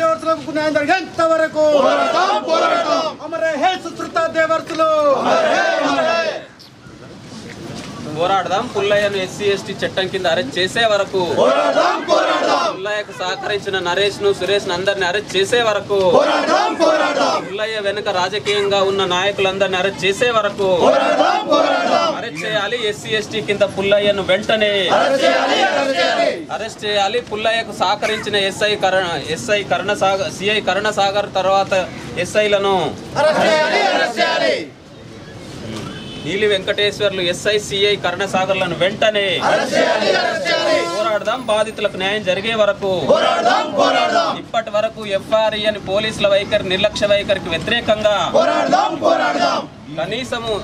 దేవర్సులకు న్యాయం జరిగేంత వరకు అమరే హే సుశ్రుత దేవర్సులు. పోరాడదాం పుల్లయ్యను ఎస్సీ ఎస్టీ చట్టం కింద అరెస్ట్ చేసే వరకు. పుల్లయ్యకు సహకరించిన నరేష్ను సురేష్ అందరిని అరెస్ట్ చేసే వరకు. పుల్లయ్య వెనుక రాజకీయంగా ఉన్న నాయకులందరిని అరెస్ట్ చేసే వరకు. అరెస్ట్ చేయాలి ఎస్సీ ఎస్టీ కింద పుల్లయ్యను వెంటనే అరెస్ట్ చేయాలి పుల్లయ్యకు సహకరించిన SI Karana SI Karuna Sagar CI Karuna Sagar తర్వాత ఎస్ఐలను నీలి వెంకటేశ్వర్లు ఎస్ఐ సిఐ కరుణసాగర్లను వెంటనే పోరాడదాం. బాధితులకు న్యాయం జరిగే వరకు ఇప్పటి వరకు ఎఫ్ఆర్ఈ అని పోలీసుల వైఖరి నిర్లక్ష్య వైఖరికి వ్యతిరేకంగా కనీసము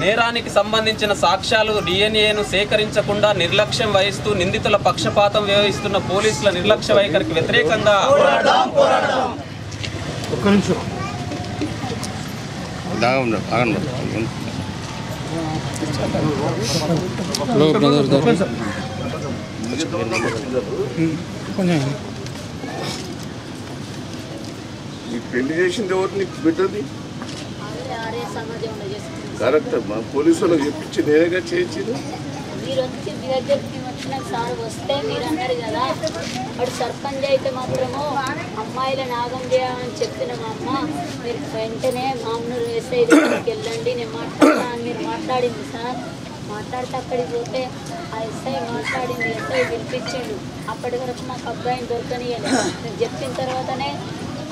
నేరానికి సంబంధించిన సాక్ష్యాలు డిఎన్ఏను సేకరించకుండా నిర్లక్ష్యం వహిస్తూ నిందితుల పక్షపాతం వ్యవహిస్తున్న పోలీసుల నిర్లక్ష్య వైఖరికి వ్యతిరేకంగా పెళ్ళి చేసింది ఎవరు నీకు బిడ్డది? కరెక్ట్. మా పోలీసు వాళ్ళకి చెప్పించి నేనేగా చేయించింది మీరు వచ్చి మీ దగ్గరికి వచ్చిన సార్ వస్తే మీరు అన్నారు కదా వాడు సర్పంచ్ అయితే మాత్రము అమ్మాయిల నాగం చేయాలని చెప్పిన మా అమ్మ మీరు వెంటనే మామూలు ఎస్ఐ దగ్గరికి వెళ్ళండి నేను మాట్లాడతా అని మీరు మాట్లాడింది సార్. మాట్లాడితే అక్కడికి పోతే ఆ ఎస్ఐ మాట్లాడింది ఎస్ఐ పిలిపించిండు అప్పటి వరకు మాకు అబ్బాయిని దొరకనియలేదు నేను చెప్పిన తర్వాతనే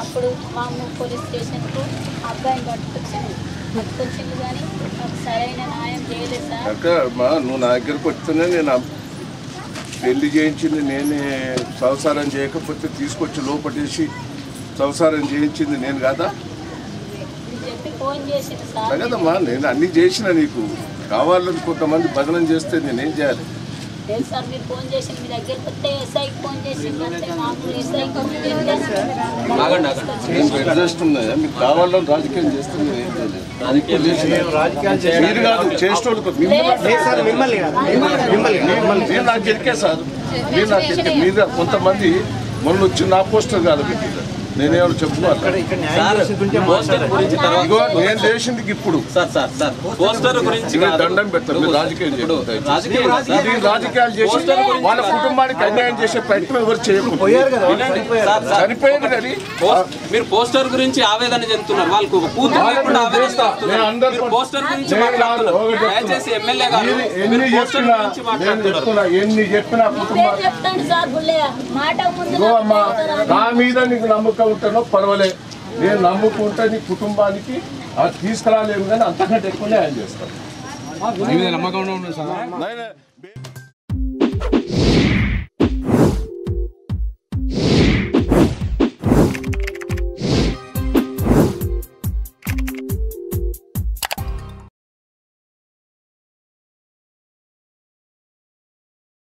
అప్పుడు మామూలు పోలీస్ స్టేషన్కు ఆ అబ్బాయిని పట్టుకొచ్చిండు పట్టుకొచ్చిండు కానీ మాకు సరైన న్యాయం చేయలేదు సార్ అక్క మా నువ్వు నా దగ్గరకు వస్తేనే నేను పెళ్ళి చేయించింది నేనే సంసారం చేయకపోతే తీసుకొచ్చి లోపటేసి సంసారం చేయించింది నేను కదా? కదమ్మా నేను అన్ని చేసిన నీకు. కావాలని కొంతమంది బదనం చేస్తే నేనేం చేయాలి? మీకు కావాలని రాజకీయం చేస్తే నేను ఏం చేయలేదు. మీరు కాదు చేసేటోళ్ళు మిమ్మల్ని నాకు ఎరికే సార్. మీరు నాకు ఎరికే మీరు కొంతమంది మొన్న వచ్చి నా పోస్టర్ కాదు పెట్టిండ్రు. నేనేమో చెప్పుకోవాలి సార్ పోస్టర్ గురించి తర్వాత ఇగో నేను చేసింది ఇప్పుడు. సార్ సార్ సార్ పోస్టర్ గురించి ఇవి కాదు. దండం పెడతారు మీరు రాజకీయం ఇప్పుడు చేయొద్దు. రాజకీయం కాదు సార్. ఇది రాజకీయాలు చేసి వాళ్ళ కుటుంబానికి అన్యాయం చేసే ప్రయత్నం ఎవరు చేయకూడదు. మీరు పోస్టర్ గురించి ఆవేదన చెందుతున్నారు. వాళ్ళకు పోస్టర్ గురించి. దయచేసి ఎమ్మెల్యే గారు ఎన్ని- మీరు ఎన్ని పోస్టర్ చెప్పినా కుటుంబం నా మీద నీకు నమ్మకం ఉంటేనో పర్వాలేదు నేను నమ్ముకుంటే నీ కుటుంబానికి అది తీసుకురాలేము కానీ అంతకంటే ఎక్కువనే ఆయన చేస్తాను. నమ్మకం